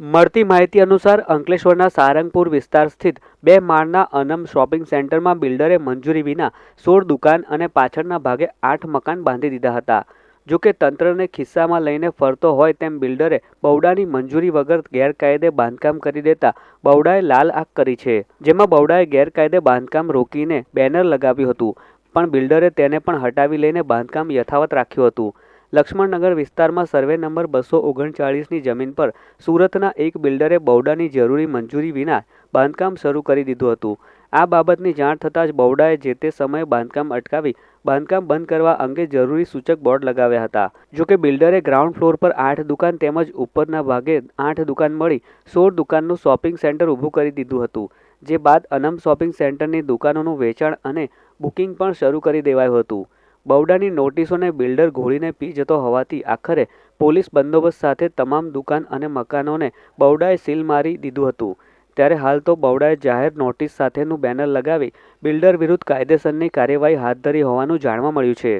મળતી માહિતી અનુસાર અંકલેશ્વરના સારંગપુર વિસ્તાર સ્થિત બે માળના અનમ શોપિંગ સેન્ટરમાં બિલ્ડરે મંજૂરી વિના સોળ દુકાન અને પાછળના ભાગે આઠ મકાન બાંધી દીધા હતા. જો કે તંત્રને ખિસ્સામાં લઈને ફરતો હોય તેમ બિલ્ડરે બવડાની મંજૂરી વગર ગેરકાયદે બાંધકામ કરી દેતા બવડાએ લાલ આંખ કરી છે, જેમાં બવડાએ ગેરકાયદે બાંધકામ રોકીને બેનર લગાવ્યું હતું, પણ બિલ્ડરે તેને પણ હટાવી લઈને બાંધકામ યથાવત રાખ્યું હતું. લક્ષ્મણનગર વિસ્તારમાં સર્વે નંબર બસો ઓગણચાળીસની જમીન પર સુરતના એક બિલ્ડરે બવડાની જરૂરી મંજૂરી વિના બાંધકામ શરૂ કરી દીધું હતું. આ બાબતની જાણ થતાં જ બવડાએ જે તે સમયે બાંધકામ અટકાવી બાંધકામ બંધ કરવા અંગે જરૂરી સૂચક બોર્ડ લગાવ્યા હતા. જો કે બિલ્ડરે ગ્રાઉન્ડ ફ્લોર પર આઠ દુકાન તેમજ ઉપરના ભાગે આઠ દુકાન મળી સોળ દુકાનનું શોપિંગ સેન્ટર ઊભું કરી દીધું હતું. જે બાદ અનમ શોપિંગ સેન્ટરની દુકાનોનું વેચાણ અને બુકિંગ પણ શરૂ કરી દેવાયું હતું. બવડાની નોટિસોને બિલ્ડર ઘોળીને પી જતો હોવાથી આખરે પોલીસ બંદોબસ્ત સાથે તમામ દુકાન અને મકાનોને બવડાએ સીલ મારી દીધું હતું. ત્યારે હાલ તો બવડાએ જાહેર નોટિસ સાથેનું બેનર લગાવી બિલ્ડર વિરુદ્ધ કાયદેસરની કાર્યવાહી હાથ ધરી હોવાનું જાણવા મળ્યું છે.